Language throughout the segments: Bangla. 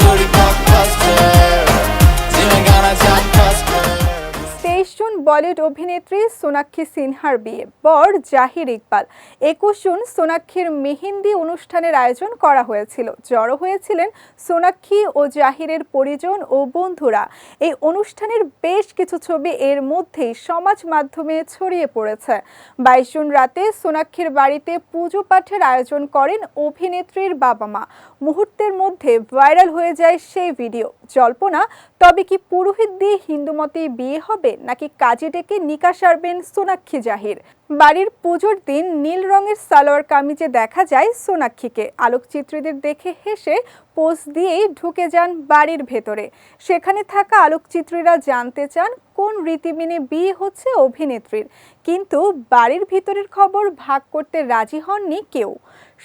জোড়ি বলিউড অভিনেত্রী সোনাক্ষী সিনহার বিয়ে। বর জাহির ইকবাল। একুশ জুন সোনাক্ষীর মেহেন্দি অনুষ্ঠানের আয়োজন করা হয়েছিল। জড়ো হয়েছিলেন সোনাক্ষী ও জাহিরের পরিজন ও বন্ধুরা। এই অনুষ্ঠানের বেশ কিছু ছবি এর মধ্যেই সমাজ মাধ্যমে ছড়িয়ে পড়েছে। বাইশ জুন রাতে সোনাক্ষীর বাড়িতে পুজো পাঠের আয়োজন করেন অভিনেত্রীর বাবা মা। মুহূর্তের মধ্যে ভাইরাল হয়ে যায় সেই ভিডিও। জল্পনা, তবে কি পুরোহিত দিয়ে হিন্দু মতে বিয়ে হবে নাকি কাজে ডেকে নিকা সারবেন সোনাক্ষী জাহির? বাড়ির পুজোর দিন নীল রঙের সালোয়ার কামিজে দেখা যায় সোনাক্ষীকে। আলোকচিত্রীদের দেখে হেসে পোজ দিয়েই ঢুকে যান বাড়ির ভেতরে। সেখানে থাকা আলোকচিত্রীরা জানতে চান কোন রীতি মেনে বিয়ে হচ্ছে অভিনেত্রীর। কিন্তু বাড়ির ভিতরের খবর ভাগ করতে রাজি হননি কেউ।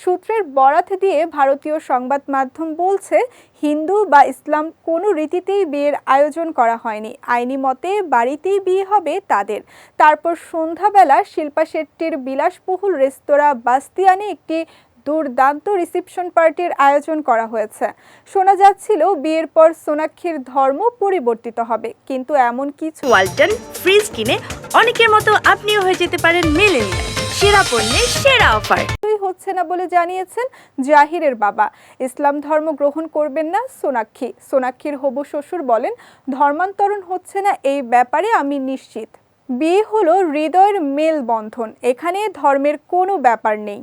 সূত্রের বরাত দিয়ে ভারতীয় সংবাদ মাধ্যম বলছে, হিন্দু বা ইসলাম কোনো রীতিতেই বিয়ের আয়োজন করা হয়নি। আইনি মতে বাড়িতেই বিয়ে হবে তাদের। তারপর সন্ধ্যাবেলা শিল্পা শেট্টির বিলাসবহুল রেস্তোরাঁ বাস্তিয়ানে একটি দুর্দান্ত রিসেপশন পার্টির আয়োজন করা হয়েছে। শোনা যাচ্ছিল বিয়ের পর সোনাক্ষীর ধর্ম পরিবর্তিত হবে কিন্তু এমন কিছু ওয়ালটন ফ্রিজ কিনে অনেকের মতো আপনিও হয়ে যেতে পারেন মিলেনিয়াল। সেরা পণ্যের সেরা অফার। হচ্ছে না বলে জানিয়েছেন জাহিরের বাবা। ইসলাম ধর্ম গ্রহণ করবেন না সোনাক্ষী। সোনাক্ষীর হবু শ্বশুর বলেন ধর্মান্তরণ হচ্ছে না এই ব্যাপারে আমি নিশ্চিত। বিয়ে হলো হৃদয়ের মেলবন্ধন। এখানে ধর্মের কোনো ব্যাপার নেই।